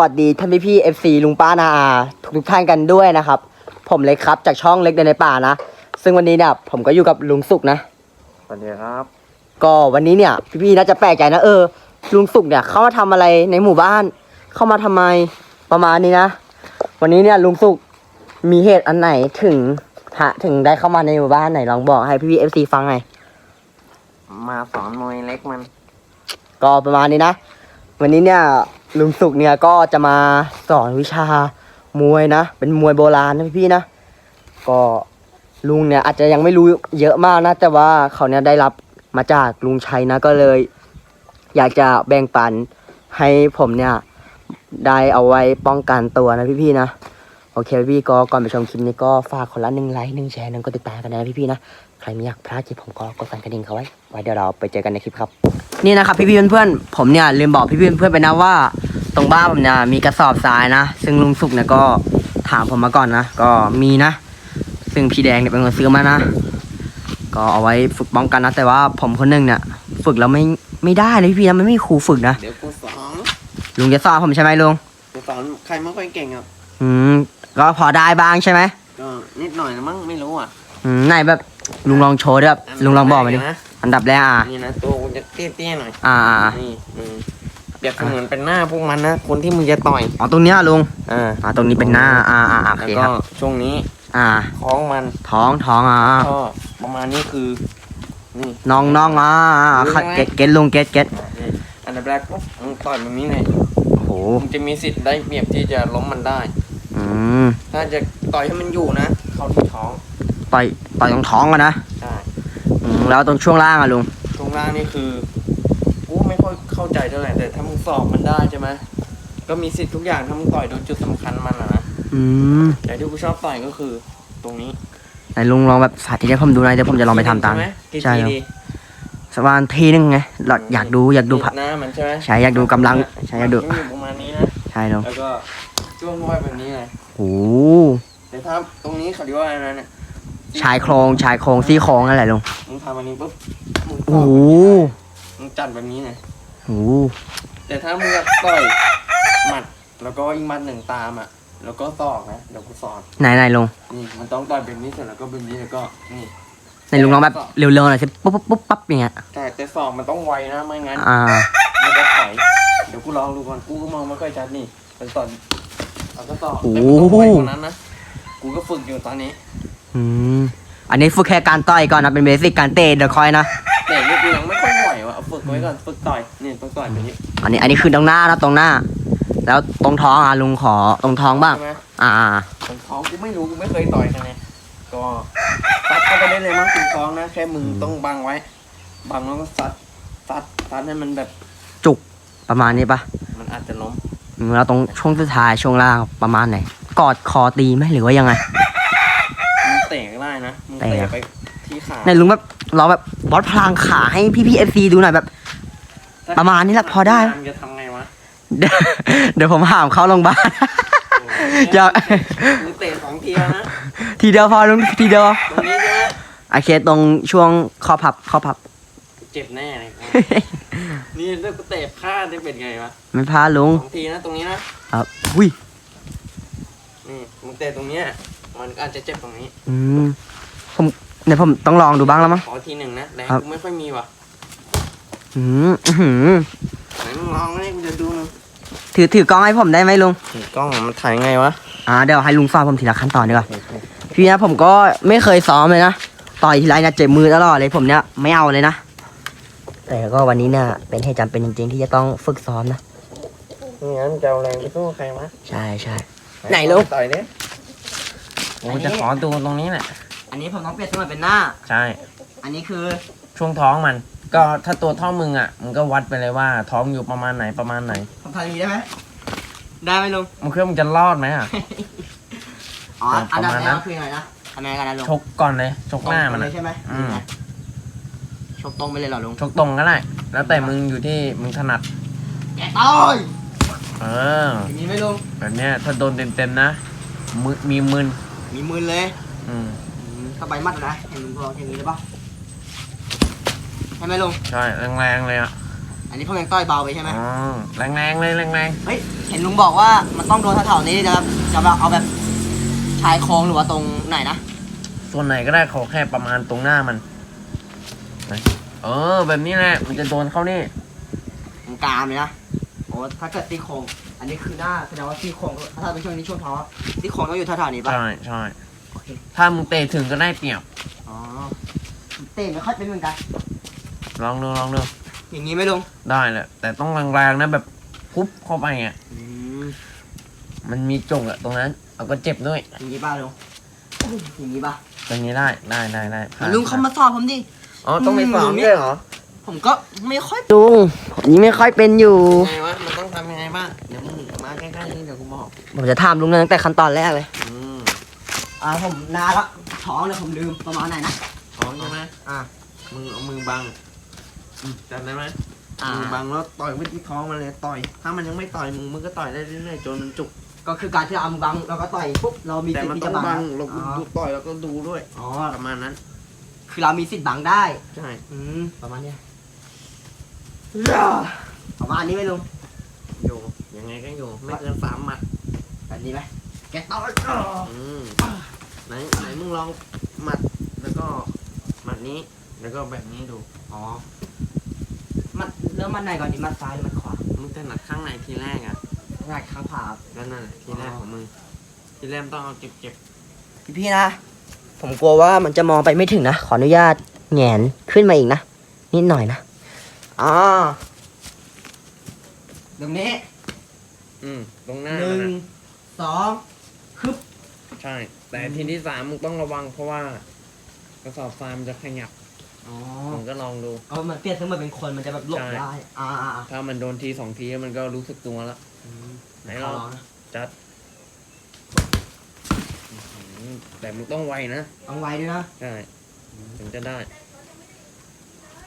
วัสดีท่านพี่พี่เอฟซีลุงป้านาอาทุกทุกๆท่านกันด้วยนะครับ ผมเล็กครับจากช่องเล็กเดินในป่านะ ซึ่งวันนี้เนี่ยผมก็อยู่กับลุงสุกนะ สวัสดีครับ ก็วันนี้เนี่ยพี่พี่ๆน่าจะแปลกใจนะเออลุงสุกเนี่ยเข้ามาทำอะไรในหมู่บ้าน เข้ามาทำไมประมาณนี้นะ วันนี้เนี่ยลุงสุกมีเหตุอันไหนถึงหะถึงได้เข้ามาในหมู่บ้านไหนลองบอกให้พี่พี่เอฟซีฟังหน่อยมาสอนมวยเล็กมัน ก็ประมาณนี้นะ วันนี้เนี่ย ลุงสุกเนี่ยก็จะมาสอนวิชามวยนะ เป็นมวยโบราณนะพี่ๆนะ ก็ลุงเนี่ยอาจจะยังไม่รู้เยอะมากนะ แต่ว่าเขาเนี่ยได้รับมาจากลุงชัยนะก็เลย อยากจะแบ่งปันให้ผมเนี่ยได้เอาไว้ป้องกันตัวนะพี่ๆนะ โอเคพี่ก็ก่อนไปชมคลิปนี้ก็ฝากคนละหนึ่งไลค์หนึ่งแชร์หนึ่งกดติดตามกันนะพี่ๆนะ ใครไม่อยากพลาดคลิปผมก็กดสั่นกระดิ่งเขาไว้ ไว้เดี๋ยวเราไปเจอกันในคลิปครับ นี่นะครับพี่ๆเพื่อนๆผมเนี่ยลืมบอกพี่ๆเพื่อนๆไปนะว่า ตรงบ้านผมเนี่ยมีกระสอบทรายนะ ซึ่งลุงสุกเนี่ยก็ถามผมมาก่อนนะ ก็มีนะ ซึ่งพี่แดงเนี่ยเป็นคนซื้อมานะ ก็เอาไว้ฝึกป้องกันนะ แต่ว่าผมคนหนึงเนี่ยฝึกแล้วไม่ไม่ได้เลยพี่ๆนะมันไม่มีครูฝึกนะ เดี๋ยวกูสอนลุงจะสอนผมใช่ไหมลุงกูสอนใครไม่ค่อยเก่งอะอืมก็พอได้บ้างใช่ไหมก็นิดหน่อยนะมั้งไม่รู้อะอืมไหนแบบ ลุงลองโชว์ด้วยแบบลุงลองบอกมาดินะอันดับแรกอะนี่นะตัวกูจะเตี้ยๆหน่อยอ่าอ่าอ่านี่อืมเปรียบเสมือนเป็นหน้าพวกมันนะคนที่มึงจะต่อยอ๋อตรงเนี้ยลุงอ่าอ่าตรงนี้เป็นหน้าอ่าอ่าโอแล้วเคก็ครับช่วงนี้อ่า ท้องมันท้องท้องอ่าก็ประมาณนี้คือนี่ น้องน้องอ่าอ่าอ่ารู้ไหมเก็ตเก็ตลุงเก็ตเก็ตนี่อันดับแรกปุ๊บมึงต่อยแบบนี้เลยโอ้โหมึงจะมีสิทธิ์ได้เปรียบที่จะล้มมันได้ อืมถ้าจะต่อยให้มันอยู่นะ เข้าที่ท้อง ต่อย ต่อยตรงท้องกันนะใช่อืมแล้วตรงช่วงล่างอะลุง ตรงล่างนี่คือกูไม่ค่อยเข้าใจเท่าไหร่แต่ถ้ามึงสอบมันได้ใช่ไหมก็มีสิทธิ์ทุกอย่างถ้ามึงต่อยโดนจุดสำคัญมันอะนะอืมแต่ที่กูชอบต่อยก็คือ ตรงนี้ไหนลุงลองแบบสาธิตให้ผมดูหน่อยเดี๋ยวผมจะลองไปทำตาม ใช่ไหมกี่ใช่ทีครับ ดีสักวันทีนึงไงเราอยากดูอยากดูพะ หน้ามันใช่ไหมใช่อยากดูกำลังใช่อยากดู มันอยู่ประมาณนี้นะใช่ลุงแล้วก็จ้วงไว้แบบนี้เลยโอ้โหแต่ถ้าตรงนี้เขาเรียกว่าอะไรนะเนี่ย ชายโครงชายโครงซี่โครงนั่นแหละลุงมึงทำอันนี้ปุ๊บมึงโอ้โหมึงจัดแบบนี้เลยโอ้โหแต่ถ้ามึงอยากต่อยหมัดแล้วก็อีกหมัดหนึ่งตามอะ แล้วก็ตอกนะเดี๋ยวกูสอนไหนไหนลุงนี่มันต้องต่อยแบบนี้เสร็จแล้วก็แบบนี้แล้วก็นี่ไหนลุงลองแบบเร็วๆหน่อยสิปุ๊บปุ๊บปุ๊บปั๊บอย่างเงี้ยแต่แต่สองมันต้องไวนะไม่งั้นอ่ามันจะถอยเดี๋ยวกูลองดูก่อนกูก็มองไม่ค่อยชัดนี่เป็นตอนเอาก็ต่อโอ้แต่โหมันต้องไวกว่านั้นนะกูก็ฝึกอยู่ตอนนี้ อืมอันนี้ฝึกแค่การต่อยก่อนนะเป็นเบสิกการเตะเดี๋ยวคอยนะแต่นี่กูยังไม่ค่อยไหวว่ะเอาฝึกไว้ก่อนฝึกต่อยนี่ต้องต่อยแบบนี้อันนี้อันนี้คือตรงหน้านะตรงหน้า แล้วตรงท้องอะลุงขอตรงท้องบ้าง ใช่ไหมอ่าตรงท้องกูไม่รู้กูไม่เคยต่อยกันไงก็ซัดเข้าไปได้เลยมั้งตรงท้องนะแค่มึงต้องบังไว้ บังแล้วก็ซัดซัดซัดให้มันแบบประมาณนี้ปะมันอาจจะล้ม อืมแล้วตรงช่วงสุดท้ายช่วงล่างประมาณไหนกอดคอตีไหมหรือว่ายังไงมึงเตะก็ ได้นะมึงเตะเตะไปที่ขาในลุงแบบเราแบบวัดพลังขาให้พี่พี่เอฟซีดูหน่อยแบบ ประมาณนี้แหละพอได้มึงจะทำไงวะเดี๋ยวเดี๋ยวผมหามเข้าโรงพยาบาลอยากมึงเตะสองทีแล้วนะทีเดียวพอลุงทีเดียวตรงนี้ใช่ไหมโอเคตรงช่วงข้อพับข้อพับ เจ็บแน่เลยกูนี่ถ้ากูเตะพลาดได้เป็นไงวะไม่พลาดลุงสองทีนะตรงนี้นะครับอุ้ยนี่มึงเตะตรงเนี้ย มันก็อาจจะเจ็บตรงนี้ อืมผมเดี๋ยวผมต้องลองดูบ้างแล้วมั้ง ขอทีหนึ่งนะแรงครับ กูไม่ค่อยมีว่ะอืมอื้อหือไหนมึงลองให้กูจะดูหนึงถือถือกล้องให้ผมได้ไหมลุง กล้องมันถ่ายไงวะอ่าเดี๋ยวให้ลุงสอนผมทีละขั้นตอนดีกว่า พี่นะผมก็ไม่เคยซ้อมเลยนะ ต่อยทีไรเนี่ยเจ็บมือตลอดเลยผมเนี่ยไม่เอาเลยนะ แต่ก็วันนี้เนี่ยเป็นเหตุจำเป็นจริง ๆ ที่จะต้องฝึกซ้อมนะ ไม่งั้นจะเอาแรงไปสู้ใครวะใช่ใช่ไหนลูก ต่อยเนี่ยกูจะขอดูตรงนี้แหละ อันนี้ผมต้องเปลี่ยนตัวเป็นหน้า ใช่ อันนี้คือช่วงท้องมัน ก็ถ้าตัวเท่ามึงอะมึงก็วัดไปเลยว่า ท้องอยู่ประมาณไหนประมาณไหนผมทำอย่างนี้ได้ไหมได้ไหมลุงมึงคิดว่ามึงจะรอดไหมอะ อ๋อ อันดับประมาณแรนั้กนคือไงนะทำยังไงกันนะลุงชกก่อนเลยชกหน้ามันเลอะยใช่ไหมอืมชกตรงไปเลยเหรอลุงชกตรงก็ได้ แล้วแต่มึงอยู่ที่มึงถนัดแกต่อยเอออย่างนี้ไหมลุงแบบเนี้ยถ้าโดนเต็มๆนะมึนมีมึน มีมือเลยอืมเข้าไปมัดนะเห็นลุงพออย่างนี้ได้ปะใช่ไหมลุงใช่แรงๆเลยอะอันนี้ผมยังต่อยเบาไปใช่ไหมอ๋อแรงแรงๆเลยแรงแรงเฮ้ยเห็นลุงบอกว่ามันต้องโดนแถวๆนี้นะครับจะแบบเอาแบบชายโครงหรือว่าตรงไหนนะๆส่วนไหนก็ได้ขอแค่ประมาณตรงหน้ามันไหนเออ แบบนี้แหละมันจะโดนเข้านี่ตรงกลางเลยนะโอ้ถ้าเกิดซี่โครง อันนี้คือหน้าแสดงว่าซี่โครงถ้าเป็นช่วงนี้ช่วงท้องซี่โครงต้องอยู่แถวๆนี้ป่ะใช่ใช่โอเคถ้ามึงเตะถึงก็ได้เปรียบ อ๋อเต้นไม่ค่อยเป็นเหมือนกัน ลองดูลองดูอย่างนี้ไหม่ลงได้แหละแต่ต้องแรงๆนะแบบพุบเข้าไปอะ อืมมันมีจงอะตรงนั้นเอาก็เจ็บด้วยอย่างนี้ป่ะลุงอย่างนี้ป่ะตรงนี้ได้ได้ได้ได้ผ่นลุงเขามาสอนผมดิ อ๋อต้องไปสอนอืมด้วยเหรอผมก็ไม่ค่อยลุงผมยังไม่ค่อยเป็นอยู่ ไงวะมันต้องทำยังไงบ้างเดี๋ยวมึงมาใกล้ ๆนี่เดี๋ยวกูบอกผมจะถามลุงตั้งแต่ขั้นตอนแรกเลย อืมอ่าผมนานละท้องเลยผมลืมประมาณไหนนะ ท้องใช่ไหมอ่ามึงเอามือบังอืมจำได้ไหมอ่ามือบังแล้วต่อยไปที่ท้องมันเลยต่อย ถ้ามันยังไม่ต่อยมึงมึงก็ต่อยได้เรื่อยๆจนมันจุก ก็คือการที่เราเอามือบังเราก็ต่อยปุ๊บเรามีแต่สิทมันธิ์ที่ต้อจะงบังบังนะเราอ๋อดูต่อยแล้วก็ดูด้วยอ๋อประมาณนั้น คือเรามีสิทธิ์บังได้ ใช่ อืมประมาณเนี้ยประมาณนี้ไหมลุง อยู่ยังไงก็อยู่ไม่เกินสามหมัดแบบนี้ไหมแกต่อยอืมไหนไหนมึงลองหมัดแล้วก็หมัดนี้ แล้วก็แบบนี้ดูอ๋อมันเริ่มมันไหนก่อนดีมันซ้ายหรือมันขวามึงถนัดข้างในทีแรกอะหน้าข้างขวาก็นั่นแหละทีแรกอ๋อของมึงทีแรกต้องเอาเจ็บพี่พี่ๆนะ ผมกลัวว่ามันจะมองไปไม่ถึงนะ ขออนุญาตแหงนขึ้นมาอีกนะ นิดหน่อยนะอ่า ตรงนี้ๆอืม ตรงหน้าหมันึ่นงอะสองคึบ ใช่ แต่ทีที่สามมึงต้องระวังเพราะว่า กระสอบทรายมันจะขยับอ๋อมึงก็ลองดู เอามันเปลี่ยนขึ้นมาเป็นคนมันจะแบบหลบใช่ ได้ อ่าอ่าอ่าถ้ามันโดนทีสองทีมันก็รู้สึกตัวแล้วอืมไหนขลอองลอง นะจัดอืมแต่มึงต้องไวนะต้องไวด้วยนะ ใช่ ถึงจะได้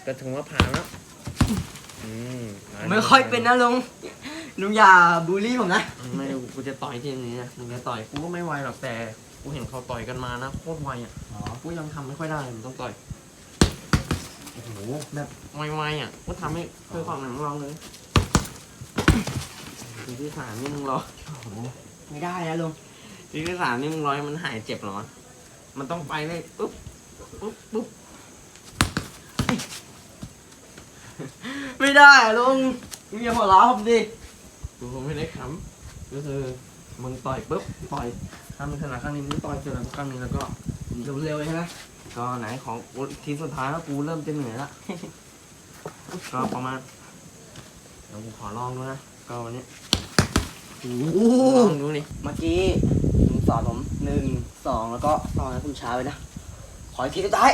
ก็ถึงว่าผ่านแล้ว อืมผ่าไม่ค่อยเป็นนะลุงลุงอย่าบูลลี่ผมนะไม่รู้กูจะต่อยทีนี้นะมึงจะต่อยกูก็ไม่ไวหรอกแต่กูเห็นเขาต่อยกันมานะโคตรไวอะอ๋อกูยังทำไม่ค่อยได้มึงต้องต่อยโอ้โหแบบไวๆอะกูทำให้เพื่อความหนังลองเลยทีที่สามนี่มึงรอโอ้โหไม่ได้นะลุงทีที่สามนี่มึงรอให้มันหายเจ็บเหรอมันต้องไปเลยปุ๊บปุ๊บปุ๊บ ไม่ได้อะลุงลุงอย่าหัวเราะผมดิกูไม่ได้ขำก็คือมึงต่อยปุ๊บต่อยถ้ามึงถนัดข้างนี้มึงต่อยเสร็จแล้วข้างนี้แล้วก็เร็วๆเลยใช่ไหมก็ไหนของกูทีสุดท้ายแล้วกูเริ่มจะเหนื่อยละก็ประมาณเดี๋ยวกูขอลองดูนะก็วันนี้โอ้โหลองดูนี่เมื่อกี้ลุงสอนผมหนึ่งสองแล้วก็ตอนนั้นผมช้าไปนะขออีกทีสุดท้าย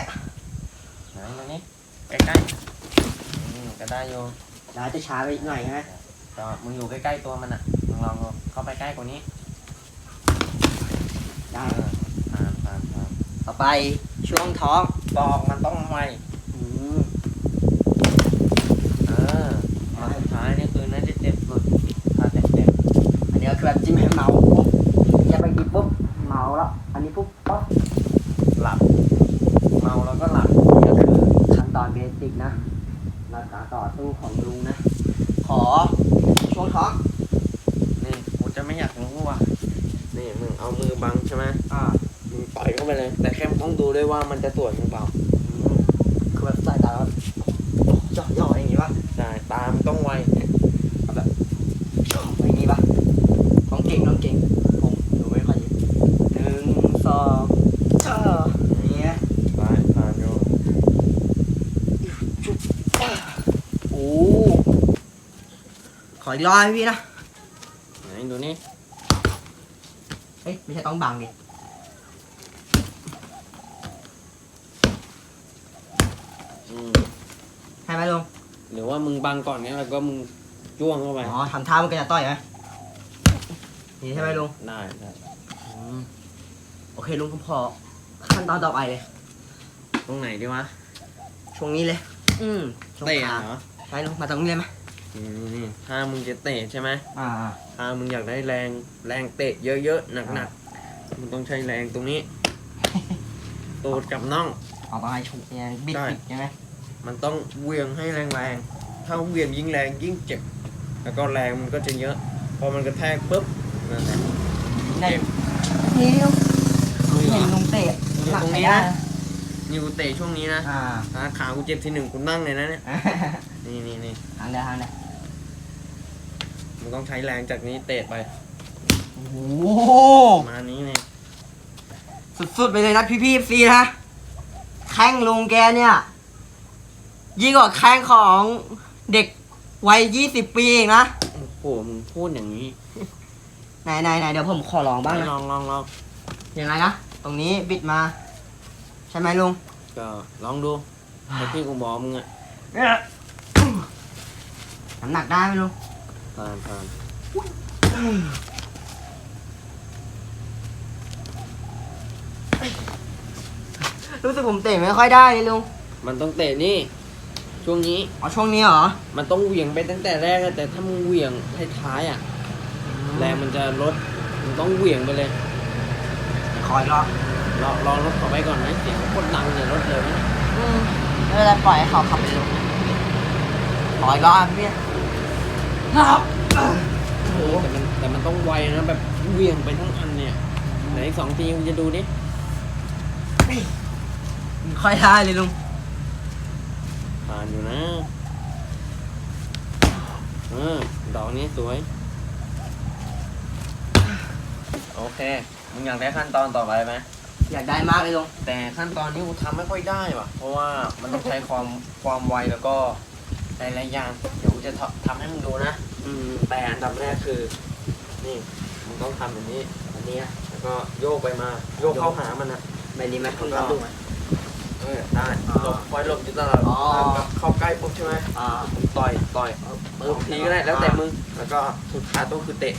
ไหนตรงนี้ใกล้ๆอืม ก็ได้อยู่แล้วจะช้าไปอีกหน่อยใช่ไหมก็มึงอยู่ใกล้ๆตัวมันอะมึงลองดูเข้าไปใกล้กว่านี้ได้เออผ่านผ่านผ่านต่อไปช่วงท้องตอกมันต้องไวอืมเออมาสุดท้ายนี่คือน่าจะเจ็บสุดถ้าเจ็บเจ็บอันนี้ก็คือแบบจิ้มให้เมาปุ๊บอย่าไปกินปุ๊บเมาแล้ว อันนี้ปุ๊บปั๊บ หลับ เมาแล้วก็หลับ นี่ก็คือขั้นตอนเบสิกนะหลักการต่อสู้ของลุงนะ ขอช่วงท้อง นี่กูจะไม่อยากรู้ว่ะนี่มึงเอามือบังใช่ไหม อ่า มึงต่อยเข้าไปเลย แต่แค่มึงต้องดูด้ วยว่ามันจะสวนหรือเปล่าอืมคือแบบสายตาแบบย่อๆอย่างงี้ป่ะใช่ตามนต้องไวอย่างงี้ป่ะต้องเก่งต้องเก่งผมดูไม่ค่อยดีหนึ่งสองเจ้าอย่างเงี้ยไปผ่านอยู่โอ้ขออีกรอบให้พี่นะไหนดูนี่เอ้ยไม่ใช่ต้องบังดิ อืม ให้ไหมลุงหรือว่ามึงบังก่อนเนี้ยแล้วก็มึงจ้วงเข้าไปอ๋อทำท่ามันก็จะต่อยไหมนี่ใช่ไหมลุงได้ได้อืมโอเคลุงผมพอขั้นตอนต่อไปเลย ตรงไหนดีวะช่วงนี้เลย อืมช่วงเตะขาเหรอใช่ลุงมาตรงนี้เลยไหมนี่นี่นี่ถ้ามึงจะเตะใช่ไหมอ่าถ้ามึงอยากได้แรงแรงเตะเยอะๆหนักๆมึงต้องใช้แรงตรงนี้ตูดกับน่อง เอาต้องให้ชุบเนี่ยบิดได้บิดใช่ไหม มันต้องเหวียงให้แรงๆ ถ้าถ้าเหวี่ยงยิ่งแรงยิ่งเจ็บ แล้วก็แรงมันก็จะเยอะ พอมันกระแทกปุ๊บนั่นแหละในนี่เห็นลุงเตะอยู่ตรงนี้นะนี่กูเตะช่วงนี้นะอ่าถ้าขากูเจ็บทีหนึ่งกูนั่งเลยนะเนี่ย นี่นี่นี่ทางเดียวทางเดียวมันต้องใช้แรงจากนี้เตะไป โอ้โหประมาณนี้นี่สุดๆไปเลยนะพี่พี่ซีนะแข้งลุงแกเนี่ย ยิ่งกว่าแข้งของเด็กวัยยี่สิบปีเองนะ โอ้โหมึงพูดอย่างนี้ไหนไหนไหนเดี๋ยวผมขอลองบ้างนะลองลองลองยังไงนะ ตรงนี้บิดมา ใช่ไหมลุง ก็ลองดูแต่ที่กูบอกมึงอะน้ำหนักได้ไหมลุงผ่านผ่านรู้สึกผมเตะไม่ค่อยได้เลยลุง มันต้องเตะนี่ ช่วงนี้ อ๋อช่วงนี้เหรอ มันต้องเหวี่ยงไปตั้งแต่แรกอะแต่ถ้ามึงเหวี่ยงท้ายๆอะแรงมันจะลดมึงต้องเหวี่ยงไปเลยคอยรอบรอรอรถเขาไปก่อนไหมเสียงโคตรดังเลยรถเร็วนะอืมไม่เป็นไรปล่อยให้เขาขับไปลุงขออีกรอบพี่ครับโอ้แต่มันแต่มันต้องไวนะแบบเหวี่ยงไปทั้งอันเนี่ยไหนอีกสองทีมึงจะดูดิค่อยได้เลยลุง ผ่านอยู่นะเออดอกนี้สวย โอเค มึงอยากได้ขั้นตอนต่อไปไหม อยากได้มากเลยลุงแต่ขั้นตอนนี้กูทำไม่ค่อยได้ว่ะ เพราะว่ามันต้องใช้ความความไวแล้วก็หลายๆอย่าง เดี๋ยวกูจะทำทำให้มึงดูนะ อืม แต่อันดับแรกคือ นี่ มึงต้องทำแบบนี้ อันนี้อะแล้วก็โยกไปมา โยกเข้าหามันนะ ใบนี้ไหมผมทำดูไหม เออได้อ๋อหลบคอยหลบอยู่ตลอดอ๋อแบบเข้าใกล้ปุ๊บใช่ไหมอ่าต่อยต่อยปึ๊บทีก็ได้แล้วแต่มึงแล้วก็สุดท้ายต้องคือเตะ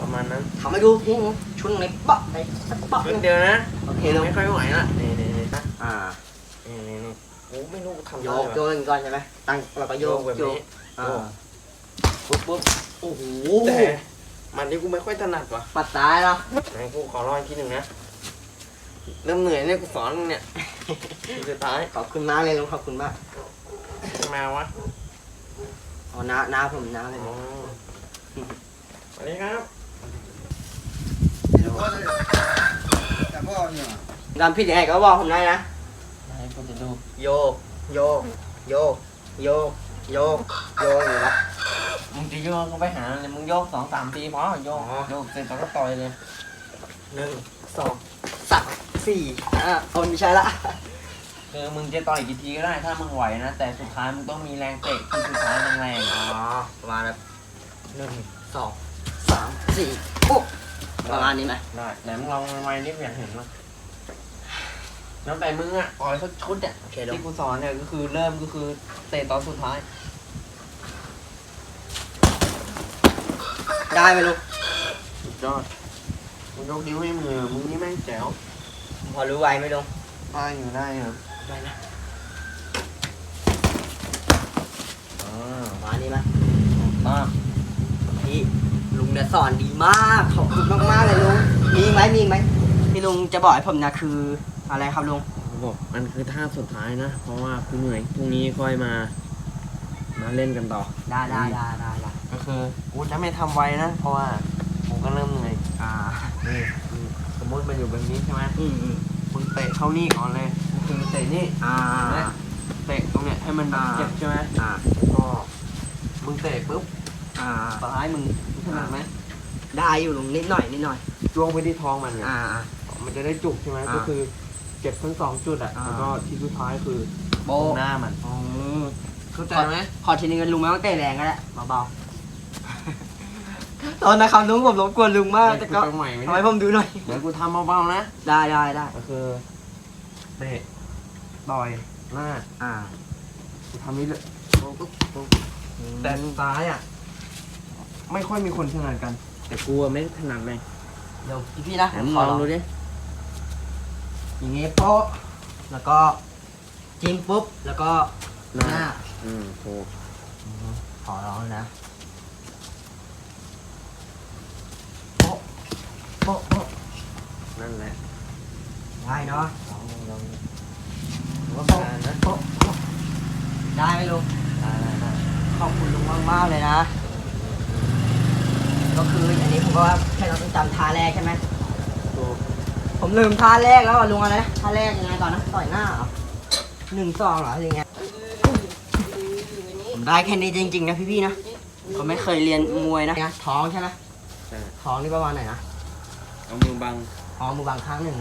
ประมาณนั้นทำให้ดูพี่ชุนไหนปะไหนสักปะครึ่งเดียวนะโอเคลุงไม่ค่อยไหวละนี่นี่นี่นะอ่านี่นี่นี่โอ้ไม่รู้กูทำโยได้กปะโยกอย่างนี้ก่อนใช่ไหมตั้งแล้วก็โยโยกกแบบโยกนี้อ่าปุ๊บปุ๊บโอ้โหแต่มันที่กูไม่ค่อยถนัดว่ะปัดซ้ายเนาะไหนกูขอรออีกทีหนึ่งนะ เริ่มเหนื่อยเนี่ยกูสอนมึงเนี่ยทีสุดท้ายขอบคุณมากเลยลุงขอบคุณมากมาวะอ๋อน้าน้าผมน้าเลยอ๋อสวัสดีครับทำผิดยังไงก็บอกผมได้นะไหนกูจะดูโยกโยกโยกโยกโยกโยกอยู่ละมึงจะโยกก็ไปหาเลยมึงโยกสองสามทีพอโยกอ๋อโยกเสร็จแล้วก็ต่อยเลยหนึ่งสอง สามสี่อะเอาไม่ใช่ละ คือมึงจะต่อยกี่ทีก็ได้ถ้ามึงไหวนะ แต่สุดท้ายมึงต้องมีแรงเตะที่สุดท้ายแรงอ๋อประมาณแบบหนึ่งสองสามสี่โอ้ประมาณนี้ไหมๆได้ไหนมึงลองไว้นิดอยากเห็นมั้ยแล้วแต่มึงอะต่อยสักชุดอะโอเคลุงที่กูสอนเนี่ยก็คือเริ่มก็คือเตะตอนสุดท้าย ได้ไหมลุงสุดยอดมึงยกนิ้วให้มือมึงนี่แม่งแจ๋ว พอรู้ไวไหมลุงได้อยู่ได้อยู่ได้นะอ่าประมาณนี้ไหมอ่าพี่ลุงเนี่ยสอนดีมากขอบคุณมากๆเลยลุงมีอีกไหมมีอีกไหมที่ลุงจะบอกให้ผมนะคืออะไรครับลุงบอกมันคือท่าสุดท้ายนะ เพราะว่ากูเหนื่อยพรุ่งนี้ค่อยมา มาเล่นกันต่อ ได้ได้ได้ได้ได้ก็คือกูจะไม่ทำไวนะ เพราะว่ากูก็เริ่มเหนื่อยอ่า นี่อื มสมมติมันอยู่แบบนี้ใช่ไหมอืมอืมมึงเตะเข้านี่ก่อนเลยคือเตะนี่อ่าเตะตรงเนี้ยให้มันแบบอ่า เจ็บใช่ไหมอ่า แล้วก็มึงเตะปุ๊บอ่าซ้ายมึงถนัดไหมได้อยู่ลุงนิดหน่อยนิดหน่อย จ้วงไปที่ท้องมันไงอ่า มันจะได้จุกใช่ไหมอ่าก็คือเจ็บทั้งสองจุดอะอ่า แล้วก็ที่สุดท้ายคือโบตรงหน้ามัน อ๋อเข้าใจไหมขอทีนึงกันลุงไม่ต้องเตะแรงก็ได้เบาๆ ตอนนะครับลุงผมรบกวนลุงมากแต่ก็เดี๋ยวกูจะใหม่ไหมทำให้เนี่ยผมดูหน่อยเดี๋ยวกูทำเบาๆนะ ได้ได้ได้ก็คือเตะต่อยหน้า อ่ากูทำนี้เลยปุ๊บปุ๊บปุ๊บแต่ซ้ายอะ ไม่ค่อยมีคนถนัดกัน แต่กูอะไม่ถนัดเลยเดี๋ยวพี่พี่ๆนะไหนผมมึงขลอองลองดูดิอย่างงี้โป๊ะแล้วก็จิ้มปุ๊บแล้วก็หน้าอืมโหขอร้องนะโป๊ะ โป๊ะโป๊ะนั่นแหละได้เนาะลองลองโป๊ะว่าผ่านะโป๊ะโป๊ะได้ไหมลุงได้ได้ได้ขอบคุณลุงมากมากๆเลยนะ ก็คืออันนี้ผมก็ว่าแค่เราต้องจำท่าแรกใช่ไหมถูกผมลืมท่าแรกแล้วอะลุงอะไรนะท่าแรกยังไงก่อนนะต่อยหน้าเหรอหนึ่งสองเหรอหรือไงผมได้แค่นี้จริงๆนะพี่ๆนะผมไม่เคยเรียนมวยนะท้องใช่ไหมท้องนี่ประมาณไหนนะ เอามือบังท้องมือบางข้างหนึ่ง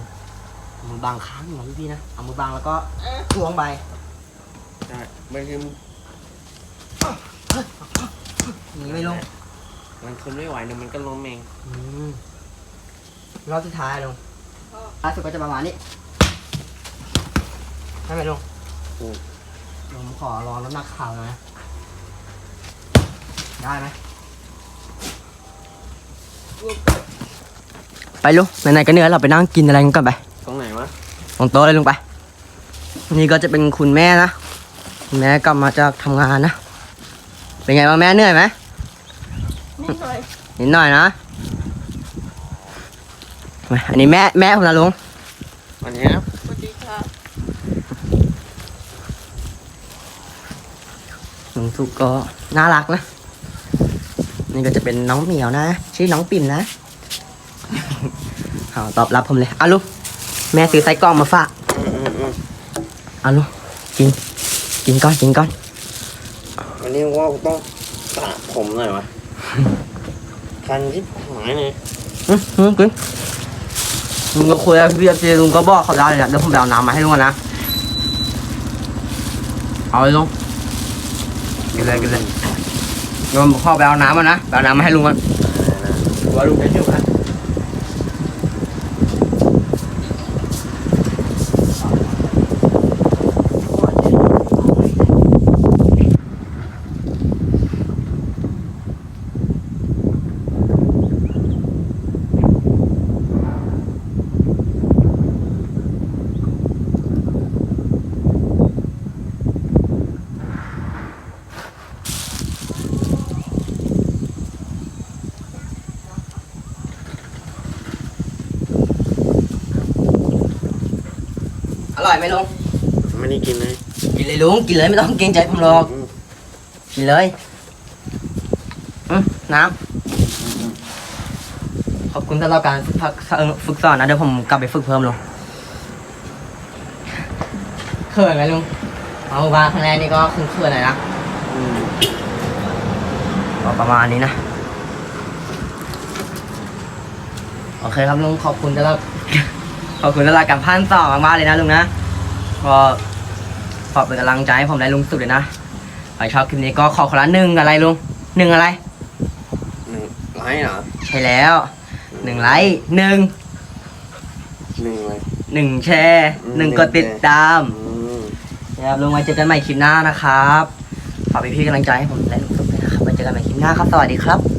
มือบางข้างหนึ่งนะพี่ๆนะเอามือบางแล้วก็ทวงไปใช่มันคือหนีไม่ลงมันทนไม่ไหวเดี๋ยวมันก็ล้มเองอืมรอบสุดท้ายลงล่าสุดก็จะประมาณนี้ใช่ไหมลุงถูกลุงผมขอลองน้ำหนักเข่าหน่อยนะได้ไหม ไปลุงไหนๆก็เหนื่อยเราไปนั่งกินอะไรกันก่อนไปตรงไหนวะตรงโต๊ะเลยลุงไป นี่ก็จะเป็นคุณแม่นะคุณแม่กลับมาจากทำงานนะ เป็นไงบ้างแม่เหนื่อยไหมนิดหน่อยนิดหน่อยนะมาอันนี้แม่แม่ผมนะลุงวันนี้ครับสวัสดีค่ะลุงสุกก็น่ารักนะ นี่ก็จะเป็นน้องเหมียวนะ ชื่อน้องปิ่มนะ เอาตอบรับผมเลยเอาลุงแม่ซื้อไส้กรอกมาฝากอืมอืมอืมเอาลุงกิน กินก่อนกินก่อนวันนี้ว่ากูต้องสระผมหน่อยวะคันที่หายเลยอืมอืมกินลุงก็คุยกับพี่เอฟซีลุงก็บอกเขาได้เลยนะเดี๋ยวผมไปเอาน้ำมาให้ลุงก่อนนะ เอาเลยลุงกินเลยกินเลยเดี๋ยวผมขอไปเอาน้ำมานะไปเอาน้ำมาให้ลุงก่อนว่าลุงจะเชื่อไอร่อยไหมลุงไม่ได้กินเลยกินเลยลุงกินเลยไม่ต้องเกรงใจผมหรอกอืมกินเลยอืมน้ำขอบคุณสำหรับการฝึกฝึกสอนนะเดี๋ยวผมกลับไปฝึกเพิ่มลุงเขินไหมลุงเอาวางครั้งแรกนี่ก็เขินๆหน่อยนะอืมก็ประมาณนี้นะโอเคครับลุงขอบคุณสำหรับขอบคุณสำหรับการพันต่อมากๆเลยนะลุงนะ ก็ขอเป็นกำลังใจให้ผมได้ลุงสุดเลยนะใครชอบคลิปนี้ก็ขอคนละหนึ่งอะไรลุงหนึ่งอะไรหนึ่งไลค์เหรอใช่แล้วหนึ่งไลค์หนึ่งหนึ่งเลยหนึ่งแชร์อืมหนึ่งกดติดตามอืมนะครับลุงไว้เจอกันใหม่คลิปหน้านะครับฝากพี่ๆกำลังใจให้ผมได้ลุงสุดเลยนะครับไว้เจอกันใหม่คลิปหน้าครับสวัสดีครับ